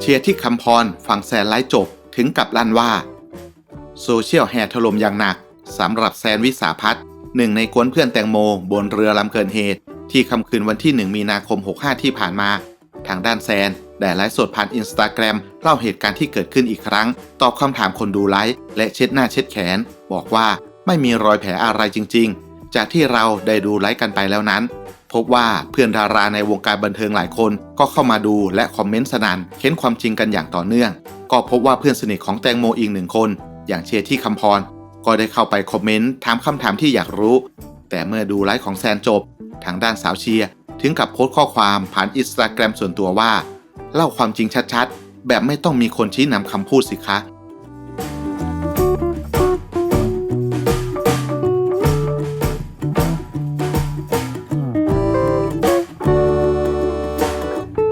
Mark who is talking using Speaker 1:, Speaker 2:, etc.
Speaker 1: เชียร์ที่คำพรฟังแซนไลฟ์จบถึงกับลั่นว่า โซเชียลแห่ถล่มอย่างหนักสำหรับแซนวิสาพัฒน์หนึ่งในกวนเพื่อนแตงโม บนเรือลำเกินเหตุ ที่ค่ำคืนวันที่ 1 มีนาคม 65 ที่ผ่านมา ทางด้านแซนได้ไลฟ์สดผ่านอินสตาแกรมเล่าเหตุการณ์ที่เกิดขึ้นอีกครั้ง ตอบคำถามคนดูไลฟ์และเช็ดหน้าเช็ดแขน บอกว่าไม่มีรอยแผลอะไรจริง ๆ จากที่เราได้ดูไลฟ์กันไปแล้วนั้น พบว่าเพื่อนดาราในวงการบันเทิงหลายคน ก็เข้ามาดูและคอมเมนต์สนันเค้นความจริงกันอย่างต่อเนื่อง ก็พบว่าเพื่อนสนิทของแตงโมอีกหนึ่งคน อย่างเชียร์ที่คำพร ก็ได้เข้าไปคอมเมนต์ถามคำถามที่อยากรู้ แต่เมื่อดูไลฟ์ของแซนจบ ทางด้านสาวเชียร์ถึงกับโพสต์ข้อความผ่านอินสตาแกรมส่วนตัวว่า เล่าความจริงชัดๆ แบบไม่ต้องมีคนชี้นำคำพูดสิคะ